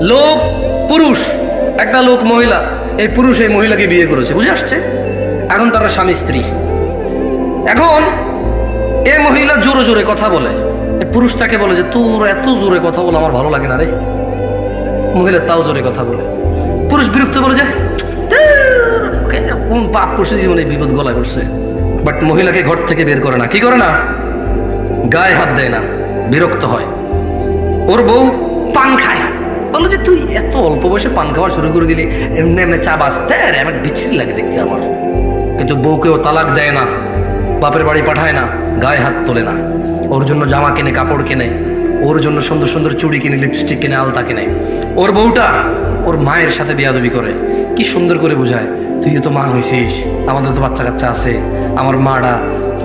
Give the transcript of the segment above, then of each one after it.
লোক পুরুষ একটা লোক মহিলা এই পুরুষ এই মহিলাকে বিয়ে করেছে বুঝে আসছে? এখন তারা স্বামী স্ত্রী। এখন এ মহিলা জোরে জোরে কথা বলে। পুরুষ তাকে বলে যে তোর এত জোরে কথা বলে আমার ভালো লাগে না রে। মহিলা তাও জোরে কথা বলে। পুরুষ বিরক্ত বলে যে "ধ্যার, কোন পাপ করছে জীবনে বিপদ গলায় করছে বাট মহিলাকে ঘর থেকে বের করে না। কি করে না? গায়ে হাত দেয় না। বিরক্ত হয়। ওর বউ পান খায়। বলল যে তুই এত অল্প বয়সে পান খাওয়া শুরু করে দিলি, এমনি এমনি চা বাঁচতে? রে আমার বিচ্ছিরি লাগে দেখতে আমার। কিন্তু বউকেও তালাক দেয় না, বাপের বাড়ি পাঠায় না, গায়ে হাত তোলে না। ওর জন্য জামা কিনে, কাপড় কিনে, ওর জন্য সুন্দর সুন্দর চুড়ি কিনে লিপস্টিক কিনে, আলতা কিনে। ওর বউটা ওর মায়ের সাথে বিয়াদবি করে। কি সুন্দর করে বোঝায় তুইও তো মা হয়েছিস আমাদের তো বাচ্চা কাচ্চা আছে, আমার আমি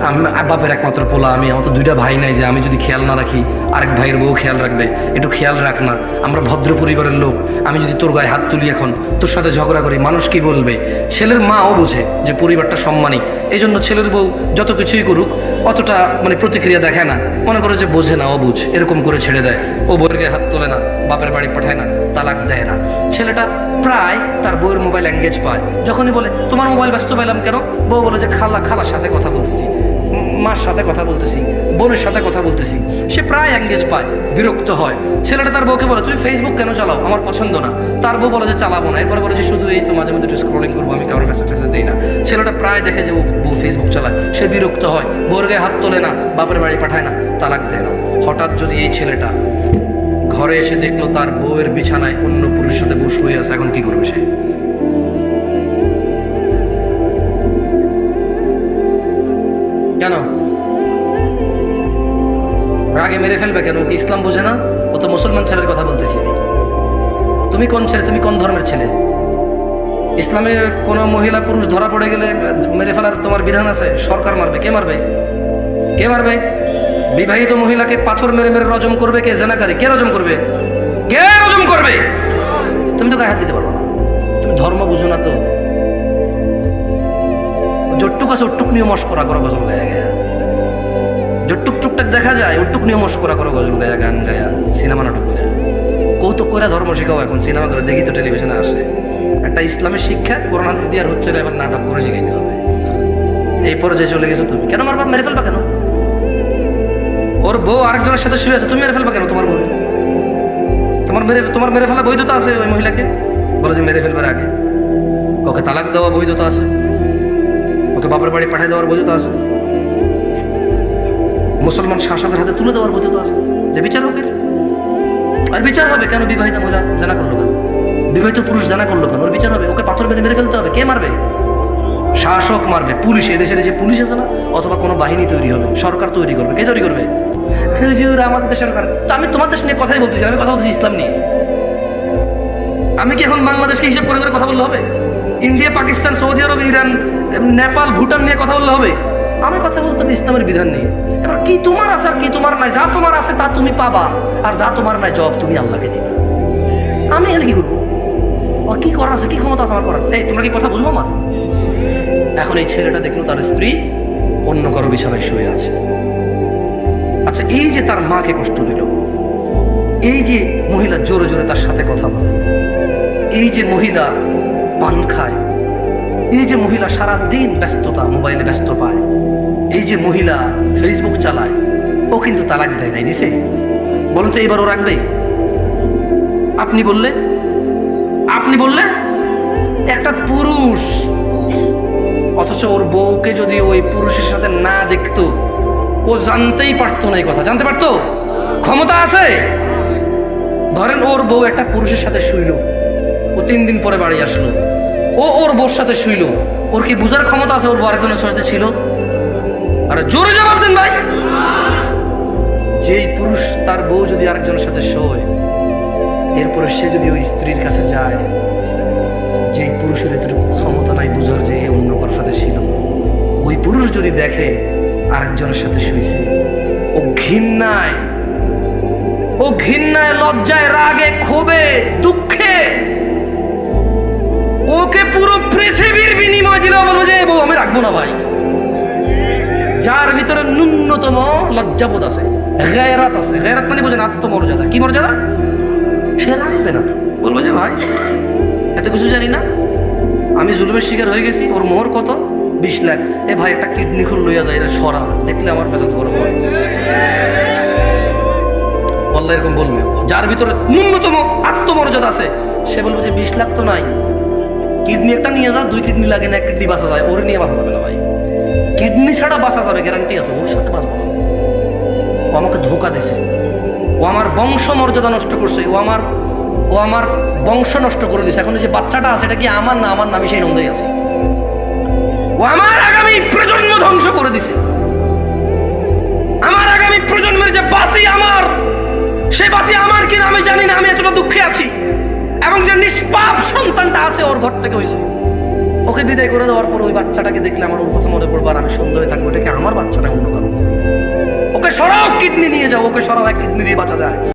বাপের একমাত্র পোলা, আমি, আমার তো দুইটা ভাই নাই যে আমি যদি খেয়াল না রাখি, আরেক ভাইয়ের বউ খেয়াল রাখবে। একটু খেয়াল রাখ না, আমরা ভদ্র পরিবারের লোক, আমি যদি তোর গায়ে হাত তুলি এখন, তোর সাথে ঝগড়া করি, মানুষ কি বলবে? ছেলের মাও বোঝে যে পরিবারটা সম্মানী এই জন্য ছেলের বউ যত কিছুই করুক, অতটা মানে প্রতিক্রিয়া দেখায় না, মনে করে যে বোঝে না, অবুঝ, এরকম করে ছেড়ে দেয়। ও বউয়ের গায়ে হাত তোলে না, বাপের বাড়ি পাঠায় না। তালাক দেয় না। ছেলেটা প্রায় তার বউয়ের মোবাইল এঙ্গেজ পায়। যখনই বলে, তোমার মোবাইল ব্যস্ত পেলাম কেন? বউ বলে যে, খালা, খালার সাথে কথা বলতেছি। মার সাথে কথা বলতেছি। বোনের সাথে কথা বলতেছি। সে প্রায় এঙ্গেজ পায়, বিরক্ত হয়। ছেলেটা তার বউকে বলে, তুমি ফেসবুক কেন চালাও? আমার পছন্দ না। তার বউ বলে যে, চালাবো না। এরপরে বলে যে, শুধু এই তো মাঝে মধ্যে একটু স্ক্রলিং করব, আমি কারোর মেসেজ টেসেজ দিই না। ছেলেটা প্রায় দেখে যে, ও বউ ফেসবুক চালায়। সে বিরক্ত হয় বউর গায়ে হাত তোলে না, বাপের বাড়ি পাঠায় না, তালাক দেয় না। হঠাৎ যদি এই ছেলেটা ঘরে এসে দেখল তার বউয়ের বিছানায় অন্য পুরুষের সাথে বউ হয়ে আছে, এখন কি করবে সে? কেন? রাগে মেরে ফেলবে কেন? ইসলাম বোঝে না? ও তো মুসলমান ছেলের কথা বলতেছি। তুমি কোন ছেলে? তুমি কোন ধর্মের ছেলে? ইসলামে কোনো মহিলা পুরুষ ধরা পড়ে গেলে মেরে ফেলার তোমার বিধান আছে? সরকার মারবে। কে মারবে? কে মারবে? বিবাহিত মহিলাকে পাথর মেরে মেরে রজম করবে কে? জেনাকারী। কে রজম করবে? কে রজম করবে? তুমি তো গায়ে হাত দিতে পারব না। তুমি ধর্ম বুঝো না তো। জট্টুক আছে ওটুক নিয়ে মস্করা করো, গজল গায়া গায়া। জট্টুক টুকটাক দেখা যায় ওটুক নিয়ে মস্করা করো, গজল গায়া গান গায়া সিনেমা নাটক করে। কৌতুক করে ধর্ম শিখাও এখন, সিনেমা করে। দেখি তো টেলিভিশনে আসে। একটা ইসলামের শিক্ষা হাদিস দিয়ে আর হচ্ছে না, এবার নাটক করে শিখাইতে হবে। এই পর্যায়ে চলে গেছো তুমি। কেন আমার মেরে ফেলবা কেন? ওর বউ আরেকজনের সাথে শুয়ে আছে, তুমি মেরে ফেলবা কেন তোমার বউ? তোমার মেরে তোমার মেরে ফেলা বৈধতা আছে ওই মহিলাকে? বলে যে মেরে ফেলবার আগে। ওকে তালাক দেওয়া বৈধতা আছে। ওকে বাপের বাড়ি পাঠিয়ে দেওয়ার বৈধতা আছে। মুসলমান শাসকের হাতে তুলে দেওয়ার বৈধতা আছে। যে বিচার হোক আর বিচার হবে কেন বিবাহিত মহিলা? জানা করল কেন? বিবাহিত পুরুষ জানা করল কেন? ওর বিচার হবে? ওকে পাথর মেরে মেরে ফেলতে হবে? কে মারবে? শাসক মারবে। পুলিশ। এদেশের যে পুলিশ আছে না, অথবা কোনো বাহিনী তৈরি হবে, সরকার তৈরি করবে। কে তৈরি করবে? হুজুর আমাদের দেশের সরকার। তো আমি তোমার দেশ নিয়ে কথাই বলতেছি আমি কথা বলতেছি ইসলাম নিয়ে। আমি কি এখন বাংলাদেশকে হিসাব করে করে কথা বললে হবে? India, Pakistan, Saudi Arab, Iran, Nepal, Bhutan নিয়ে কথা বললে হবে? আমি কথা বলতাম ইসলামের বিধান নিয়ে এবার কি তোমার আছে আর কি তোমার নাই? যা তোমার আছে তা তুমি পাবা, আর যা তোমার নাই জব তুমি আল্লাহকে দিবা। আমি এখানে কি করব? ও কি করার আছে? কি ক্ষমতা আছে আমার করার? এই, তোমরা কি কথা বুঝব আমার? এখন এই ছেলেটা দেখল তার স্ত্রী অন্য কারও বিছানায় শুয়ে আছে। আচ্ছা এই যে তার মাকে কষ্ট দিল, এই যে মহিলা জোরে জোরে তার সাথে কথা বলে এই যে মহিলা পান খায়, এই যে মহিলা সারা দিন ব্যস্ততা, মোবাইলে ব্যস্ত পায়, এই যে মহিলা ফেসবুক চালায়, ও কিন্তু তালাক দেয় নাই দিছে বলুন তো এবার ও রাখবে? আপনি বললে? আপনি বললে? একটা পুরুষ, অথচ ওর বউকে যদি ওই পুরুষের সাথে না দেখতো ও জানতেই পারতো না এই কথা। জানতে পারতো? ক্ষমতা আছে? ধরেন ওর বউ একটা পুরুষের সাথে শুইল। ও তিন দিন পরে বাড়ি আসলো। ও ওর বউর সাথে শুইল। ওর কি বুঝার ক্ষমতা আছে? ওর বউ আরেকজনের সাথে ছিল? আরে জোরে জবাব দেন ভাই। যেই পুরুষ তার বউ যদি আরেকজনের সাথে শোয়, এরপরে সে যদি ওই স্ত্রীর কাছে যায়, যেই পুরুষের এতটুকু ক্ষমতা নাই বুঝার যে অন্য কারোর সাথে ছিল, ওই পুরুষ যদি দেখে আরেকজনের সাথে শুইছে। ও ঘৃণায় ও ঘৃণায়, লজ্জায়, রাগে, ক্ষোভে, দুঃখে। ওকে পুরো পৃথিবীর বিনিময় দিলেও বলব যে, বউ, আমি রাখব না ভাই। যার ভিতরে ন্যূনতম লজ্জাবোধ আছে, গেরাত আছে। গেরাত মানে বোঝেন আত্মমর্যাদা। কি মর্যাদা? সে রাখবে না। বলব যে, ভাই, এত কিছু জানি না। আমি জুলুমের শিকার হয়ে গেছি, ওর মোহর কত? বিশ লাখ। এ ভাই, একটা কিডনি খুল লইয়া যায়, এটা সরা। দেখলে আমার মেজাজ গরম হয় বললে এরকম বলবে। যার ভিতরে ন্যূনতম আত্মমর্যাদা আছে, সে বলবে যে বিশ লাখ তো নাই। কিডনি একটা নিয়ে যা, দুই কিডনি লাগে না, এক কিডনি বাঁচা যায়। ওরে নিয়ে বাঁচা যাবে না ভাই। কিডনি ছাড়া বাঁচা যাবে গ্যারান্টি আছে, ওর সাথে বাঁচবো। না ও আমাকে ধোকা দিছে। ও আমার বংশ মর্যাদা নষ্ট করছে। ও আমার ও আমার বংশ নষ্ট করে দিছে। এখন যে বাচ্চাটা আছে, এটা কি আমার না আমার নামে সেই সন্দেহ আছে? ও আমার আগামী প্রজন্ম ধ্বংস করে দিছে। আমার আগামী প্রজন্মের যে বাতি আমার সে বাতি আমার কিনা আমি জানি না, আমি এতটা দুঃখে আছি। এবং যে নিষ্পাপ সন্তানটা আছে, ওর ঘর থেকে হয়েছে। ওকে বিদায় করে দেওয়ার পর ওই বাচ্চাটাকে দেখলে আমার ওর কথা মনে পড়বার আমি সন্দেহে থাকব, এটা কি আমার বাচ্চা না অন্য কারও? ওকে সরাও, কিডনি নিয়ে যাও, ওকে সরাও, এক কিডনি দিয়ে বাঁচা যায়।